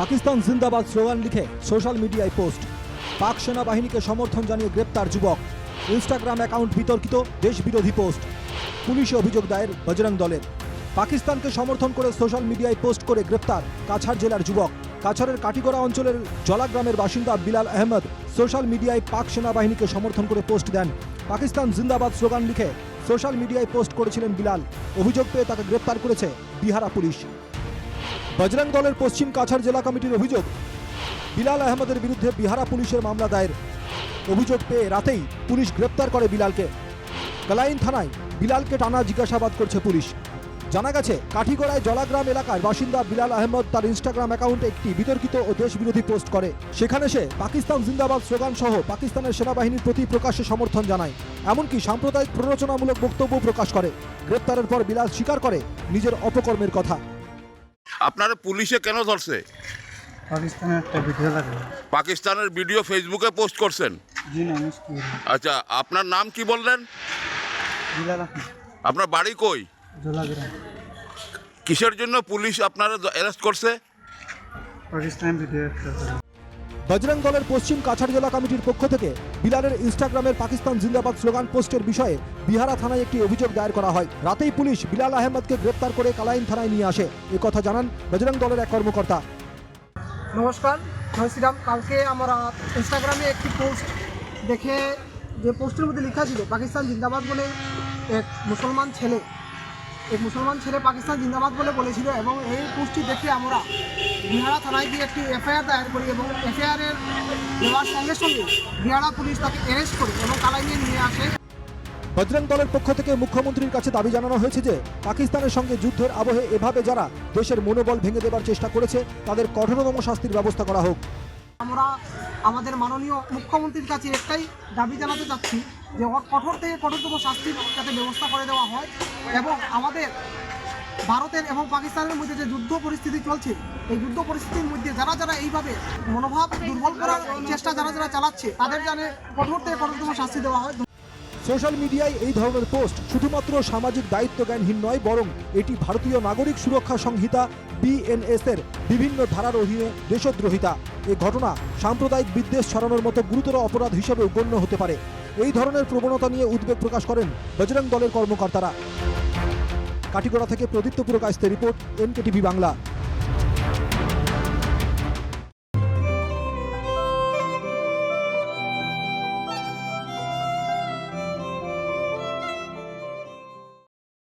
পাকিস্তান জিন্দাবাদ স্লোগান লিখে সোশ্যাল মিডিয়ায় পোস্ট। পাক সেনাবাহিনীকে সমর্থন জানিয়ে গ্রেপ্তার যুবক। ইনস্টাগ্রাম অ্যাকাউন্ট বিতর্কিত দেশবিরোধী পোস্ট। পুলিশে অভিযোগ দায়ের বজরং দলের। পাকিস্তানকে সমর্থন করে সোশ্যাল মিডিয়ায় পোস্ট করে গ্রেপ্তার কাছাড় জেলার যুবক। কাছাড়ের কাটিগড়া অঞ্চলের জলাগ্রামের বাসিন্দা বিলাল আহমদ সোশ্যাল মিডিয়ায় পাক সেনাবাহিনীকে সমর্থন করে পোস্ট দেন। পাকিস্তান জিন্দাবাদ স্লোগান লিখে সোশ্যাল মিডিয়ায় পোস্ট করেছিলেন বিলাল। অভিযোগ পেয়ে তাকে গ্রেপ্তার করেছে বিহারা পুলিশ। বজরং দলের পশ্চিম কাছাড় জেলা কমিটির অভিযোগ, বিলাল আহমদের বিরুদ্ধে বিহারা পুলিশের মামলা দায়ের। অভিযোগ পেয়ে রাতেই পুলিশ গ্রেপ্তার করে বিলালকে। কালাইন থানায় বিলালকে টানা জিজ্ঞাসাবাদ করছে পুলিশ। জানা গেছে, কাঠিগড়ায় জলাগ্রাম এলাকার বাসিন্দা বিলাল আহমদ তার ইনস্টাগ্রাম অ্যাকাউন্টে একটি বিতর্কিত ও দেশবিরোধী পোস্ট করে। সেখানে সে পাকিস্তান জিন্দাবাদ স্লোগান সহ পাকিস্তানের সেনাবাহিনীর প্রতি প্রকাশ্যে সমর্থন জানায়। এমনকি সাম্প্রদায়িক প্ররোচনামূলক বক্তব্য প্রকাশ করে। গ্রেপ্তারের পর বিলাল স্বীকার করে নিজের অপকর্মের কথা। আপনারা পুলিশে কেন ধরছে? পাকিস্তানের একটা ভিডিও লাগবে পাকিস্তানের ভিডিও ফেসবুকে পোস্ট করছেন? জি না মিস আচ্ছা আপনার নাম কি বললেন? বিলাল আহমেদ। আপনার বাড়ি কই? জোলাগ্রাম কিসের জন্য পুলিশ আপনারা অ্যারেস্ট করছে? পাকিস্তান ভিডিও একটা। বজরং দলের পশ্চিম কাছাড় জেলা কমিটির পক্ষ থেকে বিলালের ইনস্টাগ্রামের পাকিস্তান জিন্দাবাদ স্লোগান পোস্টের বিষয়ে বিহারা থানায় একটি অভিযোগ দায়ের করা হয়। রাতেই পুলিশ বিলাল আহমদকে গ্রেপ্তার করে কালাইন থানায় নিয়ে আসে। এ কথা জানান বজরং দলের এক কর্মকর্তা। নমস্কার শ্রীরাম। কালকে আমরা ইনস্টাগ্রামে একটি পোস্ট দেখে যে পোস্টের মধ্যে লেখা ছিল, পাকিস্তান জিন্দাবাদ বলে এক মুসলমান ছেলে এক মুসলমান ছেলে পাকিস্তান জিন্দাবাদ বলে বলেছিল এবং এই পোস্টটি দেখে আমরা বিহারা থানায় গিয়ে একটি এফআইআর দায়ের করি এবং এফআইআরের দেওয়ার সঙ্গে সঙ্গে বিহারা পুলিশ তাকে অ্যারেস্ট করে এবং কালাইনে নিয়ে আসে। বজরং দলের পক্ষ থেকে মুখ্যমন্ত্রীর কাছে দাবি জানানো হয়েছে যে পাকিস্তানের সঙ্গে যুদ্ধের আবহে এভাবে যারা দেশের মনোবল ভেঙে দেবার চেষ্টা করেছে তাদের কঠোরতম শাস্তির ব্যবস্থা করা হোক। আমরা আমাদের মাননীয় মুখ্যমন্ত্রীর কাছে একটাই দাবি জানাতে চাচ্ছি যে কঠোর থেকে কঠোরতম শাস্তির যাতে ব্যবস্থা করে দেওয়া হয় এবং আমাদের ভারতের এবং পাকিস্তানের মধ্যে যে যুদ্ধ পরিস্থিতি চলছে, এই যুদ্ধ পরিস্থিতির মধ্যে যারা যারা এইভাবে মনোভাব দুর্বল করার চেষ্টা যারা যারা চালাচ্ছে, তাদের জানে কঠোর থেকে কঠোরতম শাস্তি দেওয়া হয়। সোশ্যাল মিডিয়ায় এই ধরনের পোস্ট শুধুমাত্র সামাজিক দায়িত্ব জ্ঞানহীন নয়, বরং এটি ভারতীয় নাগরিক সুরক্ষা সংহিতা বিএনএস এর বিভিন্ন ধারার অধীনে দেশদ্রোহিতা। এ ঘটনা সাম্প্রদায়িক বিদ্বেষ ছড়ানোর মতো গুরুতর অপরাধ হিসেবে গণ্য হতে পারে। এই ধরনের প্রবণতা নিয়ে উদ্বেগ প্রকাশ করেন বজরং দলের কর্মকর্তারা। কাটিগড়া থেকে প্রদীপ্ত পুরকাস্তের রিপোর্ট, এনকেটিভি বাংলা।